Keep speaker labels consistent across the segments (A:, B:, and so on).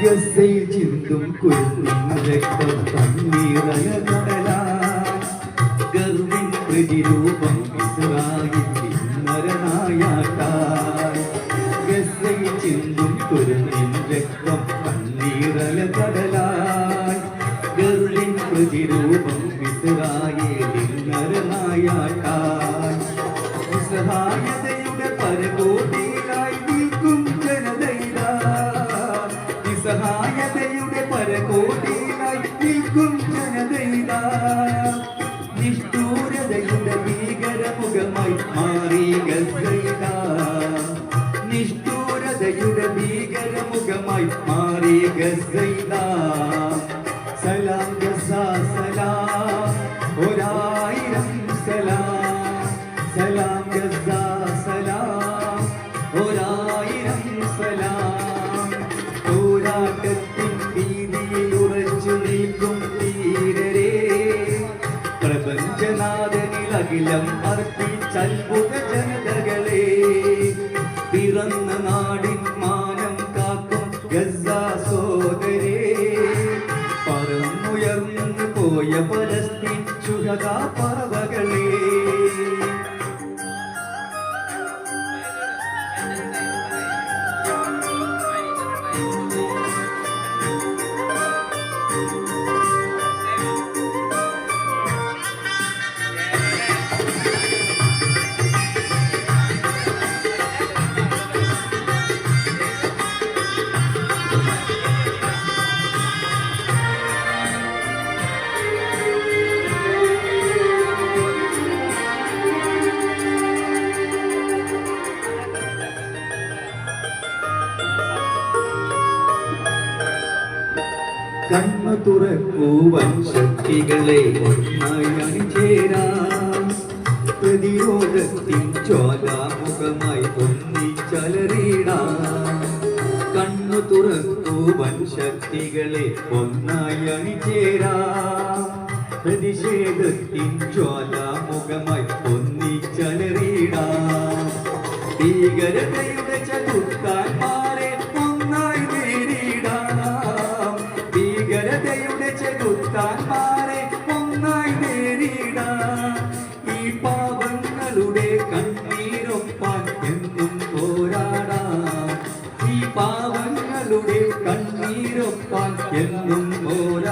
A: ഗസയിൽ ചിന്തും കുരുന്നിൻ രക്തം തന്നീറയ കടലായി ഗർവിൻ പ്രതിരൂപം ഇസ്രായേൽ നരനായാട്ടായി ഗസയിൽ ചിന്തും കുരുന്നിൻ രക്തം തണ്ണീറല കടലായി ഗർവിൻ പ്രതിരൂപം ഇസ്രായേലിൻ നരനായാട്ടായി നിസ്സഹായതയുടെ നിഷ്ഠൂരതയുടെ ഭീകരമുഖമായി മാറി ഗസൈത നിഷ്ഠൂരതയുടെ ഭീകരമുഖമായി മാറി ഗസൈത സലാം പ്രപഞ്ചനാഥനിൽ അഖിലം അർപ്പിച്ചത്ഭുത ജനതകളെ. പിറന്ന നാടിൻ മാനം കാക്കും ഗസ സോദരേ. പറന്നുയർന്നു പോയ പലസ്തീൻ ചുഴക കണ്ണു തുറക്കുവൻ ശക്തികളെ ഒന്നായി അണിചേരാം പ്രതിരോധത്തിൻ ഒന്നി ഒന്നിച്ചലറിടാം കണ്ണു തുറക്കുവൻ ശക്തികളെ ഒന്നായി അണിചേരാം പ്രതിഷേധത്തിൻ ജ്വാലാമുഖമായി ഒന്നിച്ചലറിടാം ഭീകരതയുടെ ചതുക്കാന്മാരെ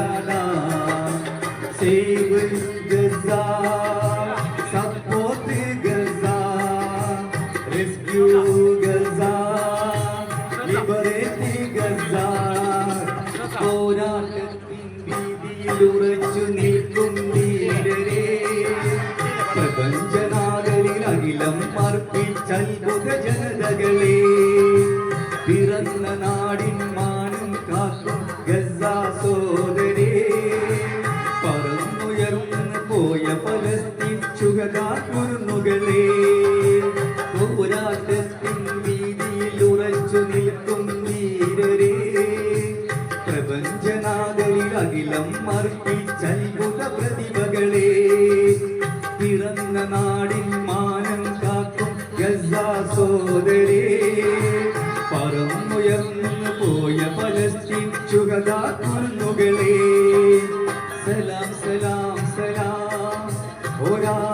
A: പോരാടാം save Gaza support Gaza rescue Gaza liberate Gaza പോരാട്ടത്തിൻ വീതിയിൽ ഉറച്ചു നിൽക്കും ധീരരേ പ്രപഞ്ചനാഥനിൽ അഖിലം അർപ്പിച്ചത്ഭുത ജനതകളെ പിറന്ന നാടിൻ അഖിലം അർപ്പിച്ചത്ഭുത പ്രതിഭകളെ മാനം കാക്കും പോയ സലാം സലാം സലാം. സലാം